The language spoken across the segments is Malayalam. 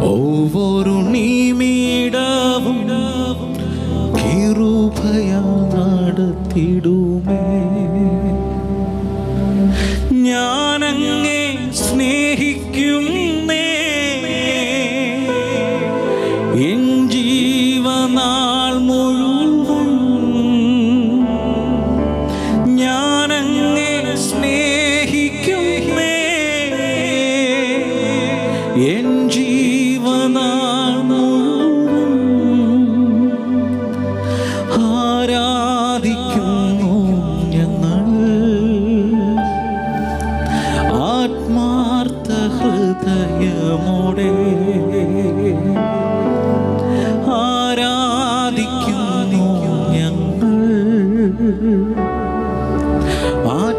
ஒவ்வொரு நீமீடவும் கிருபையா நடத்திடுமே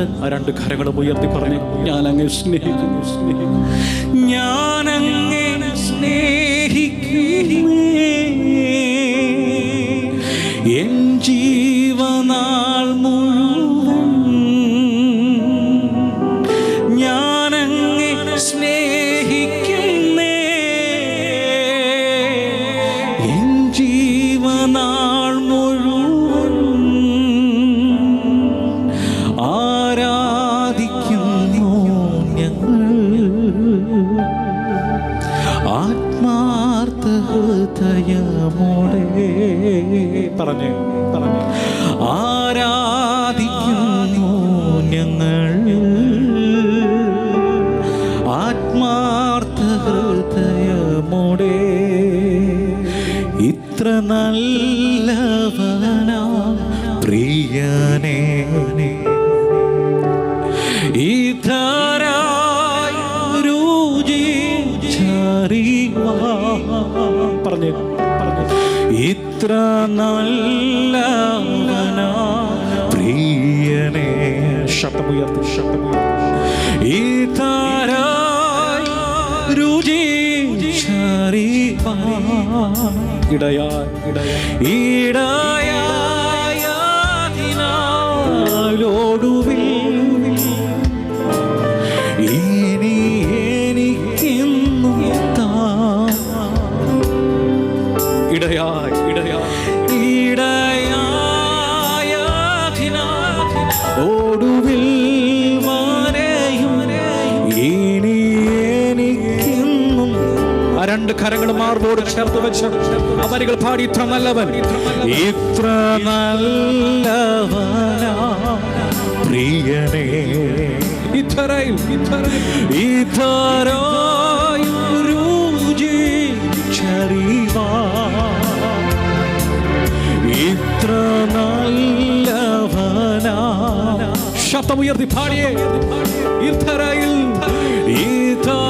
നട ആ രണ്ട് കരങ്ങളും ഉയർത്തി പറഞ്ഞു ഞാൻ അങ്ങ് സ്നേഹിക്കുന്നു സ്നേഹിക്കുന്നു ഞാനങ്ങനെ സ്നേഹിക്കുന്നേ എൻ ജീവനാൾ മുഴുവൻ ഞാനങ്ങനെ സ്നേഹിക്കുന്നേ എൻ ജീവനാൾ പറഞ്ഞു പറഞ്ഞു ആരാധിക്കുന്നു ഞങ്ങൾ? ആത്മാർത്ഥ ഹൃദയമോടെ ഇത്ര നല്ലവനാ പ്രിയനെ. പറഞ്ഞു ഇത്ര നല്ല പ്രിയനേ ശബ്ദമുയർത്തി ശബ്ദമുയർത്തി. ഇതരായി രുചി ഇടയാ ഇടയാ ഇടയായതിനാലോടുവിൽ ഒടുവിൽ വരെയും ഇനി എനിക്കിന്നും ആ രണ്ട് കരങ്ങൾ മാർബോട് ചേർത്ത് വെച്ച് ആ വരികൾ പാടി ഇത്ര നല്ലവൻ ഇത്ര നല്ലവനാ. പ്രിയനേ ഇത്രയും ഇതരായി. രുചിച്ചറിവാ ശബ്ദമുയർത്തി പാടിയേ ഇത്തരയിൽ ഇതാ